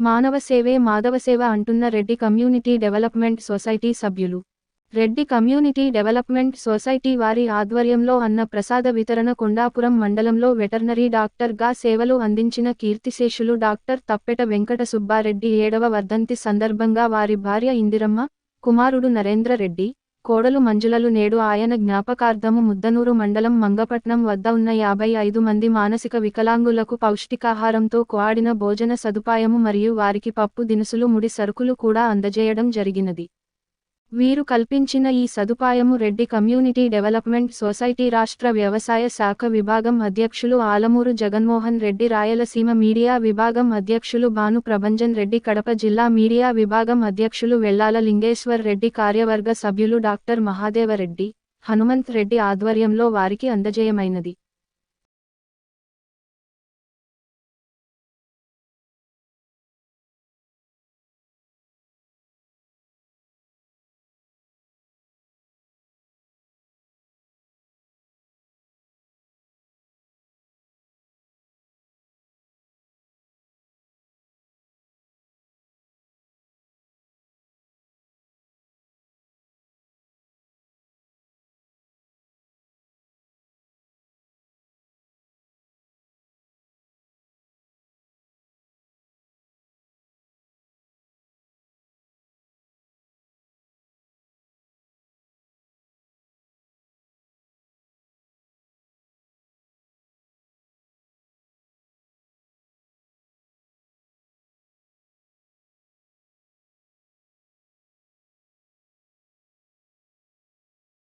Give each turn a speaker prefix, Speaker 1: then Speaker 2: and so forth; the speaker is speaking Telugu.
Speaker 1: మానవ సేవే మాధవ సేవ అంటున్న రెడ్డి కమ్యూనిటీ డెవలప్మెంట్ సొసైటీ సభ్యులు. రెడ్డి కమ్యూనిటీ డెవలప్మెంట్ సొసైటీ వారి ఆధ్వర్యంలో అన్న ప్రసాద వితరణ కొండాపురం మండలంలో వెటర్నరీ డాక్టర్గా సేవలు అందించిన కీర్తిశేషులు డాక్టర్ తప్పెట వెంకట సుబ్బారెడ్డి ఏడవ వర్ధంతి సందర్భంగా వారి భార్య ఇందిరమ్మ కుమారుడు నరేంద్ర రెడ్డి కోడలు మంజులలు నేడు ఆయన జ్ఞాపకార్థము ముద్దనూరు మండలం మంగపట్నం వద్ద ఉన్న యాభై ఐదు మంది మానసిక వికలాంగులకు పౌష్టికాహారంతో కోఆడిన భోజన సదుపాయము మరియు వారికి పప్పు దినుసులు ముడి సరుకులు కూడా అందజేయడం జరిగినది. వీరు కల్పించిన ఈ సదుపాయము రెడ్డి కమ్యూనిటీ డెవలప్మెంట్ సొసైటీ రాష్ట్ర వ్యవసాయ శాఖ విభాగం అధ్యక్షులు ఆలమూరు జగన్మోహన్ రెడ్డి రాయలసీమ మీడియా విభాగం అధ్యక్షులు భాను ప్రభంజన్ రెడ్డి కడప జిల్లా మీడియా విభాగం అధ్యక్షులు వెళ్ళాల లింగేశ్వర్ రెడ్డి కార్యవర్గ సభ్యులు డాక్టర్ మహాదేవరెడ్డి హనుమంత్ రెడ్డి ఆధ్వర్యంలో వారికి అందజేయమైనది.